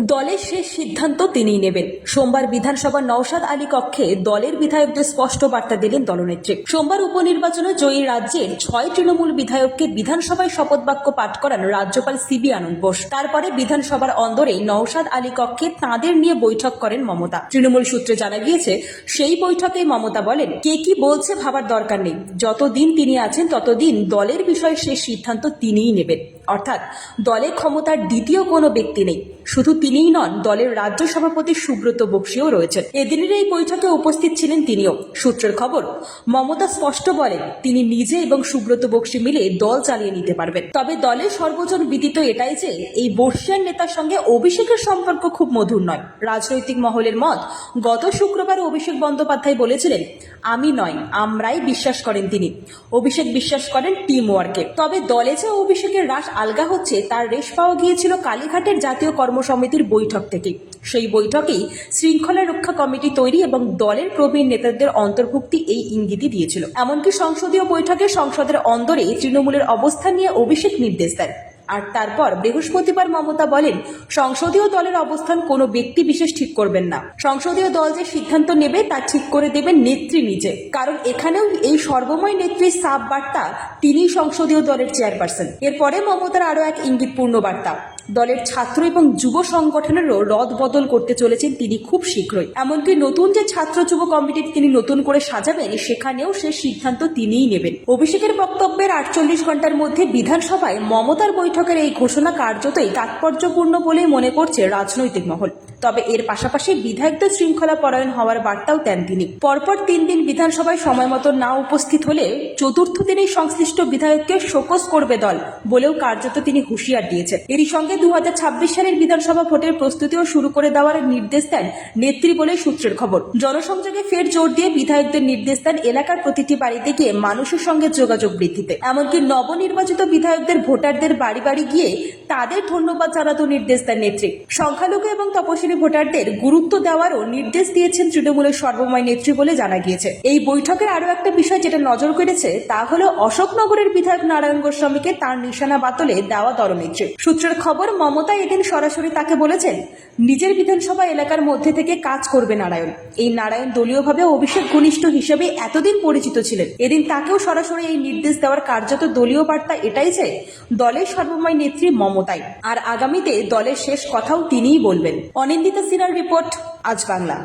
দলের শেষ সিদ্ধান্ত তিনিই নেবেন। সোমবার বিধানসভা নওশাদ আলী কক্ষে দলের বিধায়কদের স্পষ্ট বার্তা দিলেন দলনেত্রী। সোমবার উপনির্বাচনে জয়ী রাজ্যের ছয় তৃণমূল বিধায়ককে বিধানসভায় শপথ বাক্য পাঠ করান রাজ্যপাল সিবি আনন্দ বোস। তারপরে বিধানসভার অন্দরে নওশাদ আলী কক্ষে তাঁদের নিয়ে বৈঠক করেন মমতা। তৃণমূল সূত্রে জানা গিয়েছে, সেই বৈঠকে মমতা বলেন, কে কি বলছে ভাবার দরকার নেই। যতদিন তিনি আছেন, ততদিন দলের বিষয়ে শেষ সিদ্ধান্ত তিনিই নেবেন। অর্থাৎ দলে ক্ষমতার দ্বিতীয় কোনো ব্যক্তি নেই। শুধু তিনিই নন, দলের রাজ্য সভাপতি সুব্রত বক্সিও রয়েছেন। এদিনের এই বৈঠকে উপস্থিত ছিলেন তিনিও। সূত্রের খবর, মমতা স্পষ্ট বলেন, তিনি নিজে এবং সুব্রত বক্সি মিলে দল চালিয়ে নিতে পারবেন। তবে দলের সর্বজন বিদিত এটাই যে, এই বর্ষিয়ান নেতার সঙ্গে অভিষেকের সম্পর্ক খুব মধুর নয়। রাজনৈতিক মহলের মত, গত শুক্রবার অভিষেক বন্দ্যোপাধ্যায় বলেছিলেন, আমি নয় আমরাই বিশ্বাস করেন তিনি। অভিষেক বিশ্বাস করেন টিম ওয়ার্কে তবে দলে যে অভিষেকের রাস আলগা হচ্ছে, তার রেশ পাওয়া গিয়েছিল কালীঘাটের জাতীয় কর্মসমিতির বৈঠক থেকে। সেই বৈঠকেই শৃঙ্খলা রক্ষা কমিটি তৈরি এবং দলের প্রবীণ নেতাদের অন্তর্ভুক্তি এই ইঙ্গিতই দিয়েছিল। এমনকি সংসদীয় বৈঠকে সংসদের অন্দরে তৃণমূলের অবস্থান নিয়ে অভিষেক নির্দেশ দেন। আর তারপর বৃহস্পতিবার মমতা বলেন, সংসদীয় দলের অবস্থান কোনো ব্যক্তি বিশেষ ঠিক করবেন না। সংসদীয় দল যে সিদ্ধান্ত নেবে তা ঠিক করে দেবেন নেত্রী নিজে। কারণ এখানেও এই সর্বময় নেত্রীর সাব বার্তা তিনি সংসদীয় দলের চেয়ারপারসন। এরপরে মমতার আরও এক ইঙ্গিতপূর্ণ বার্তা। দলের ছাত্র এবং যুব সংগঠনেরও রদ বদল করতে চলেছেন তিনি খুব শীঘ্রই। এমনকি নতুন যে ছাত্র যুব কমিটি তিনি নতুন করে সাজাবেন, সেখানেও সে সিদ্ধান্ত তিনিই নেবেন। অভিষেকের বক্তব্যের আটচল্লিশ ঘণ্টার মধ্যে বিধানসভায় মমতার বৈঠকের এই ঘোষণা কার্যতই তাৎপর্যপূর্ণ বলেই মনে করছে রাজনৈতিক মহল। তবে এর পাশাপাশি বিধায়কদের শৃঙ্খলা পরায়ণ হওয়ার বার্তাও দেন তিনি। পরপর তিন দিন বিধানসভায় সময় মতো না উপস্থিত হলে চতুর্থ দিনেই সংশ্লিষ্ট বিধায়ককে শোকস করবে দল বলেও কার্যত তিনি হুঁশিয়ার দিয়েছেন। এরই সঙ্গে দু সালের বিধানসভা ভোটের প্রস্তুতিও শুরু করে দেওয়ার নির্দেশ দেন নেত্রী বলে সূত্রের খবর। জনসংযোগে ফের জোর দিয়ে বিধায়কদের নির্দেশ দেন এলাকার প্রতিটি বাড়িতে গিয়ে মানুষের সঙ্গে যোগাযোগ বৃদ্ধিতে। এমনকি নবনির্বাচিত বিধায়কদের ভোটারদের বাড়ি বাড়ি গিয়ে তাদের ধন্যবাদ জানাতেও নির্দেশ দেন নেত্রী। সংখ্যালঘু এবং তপশিলি ভোটারদের গুরুত্ব দেওয়ারও নির্দেশ দিয়েছেন তৃণমূলের সর্বময় নেত্রী বলে জানা গিয়েছে। এই বৈঠকের আরও একটা বিষয় যেটা নজর কেড়েছে, তা হলো অশোকনগরের বিধায়ক নারায়ণ গোস্বামীকে তার নিশানা বাতলে দেওয়া দলনেত্রী সূত্রের খবর, মমতা এদিন সরাসরি তাকে বলেছেন, নিজের বিধানসভা এলাকার মধ্যে থেকে কাজ করবে নারায়ণ। এই নারায়ণ দলীয়ভাবে অভিষেক ঘনিষ্ঠ হিসেবে এতদিন পরিচিত ছিলেন। এদিন তাকেও সরাসরি এই নির্দেশ দেওয়ার কার্যত দলীয় বার্তা এটাই যে, দলের সর্বময় নেত্রী মমতাই। আর আগামীতে দলের শেষ কথাও তিনিই বলবেন। অনিন্দিতা সিনহার রিপোর্ট আজ বাংলা।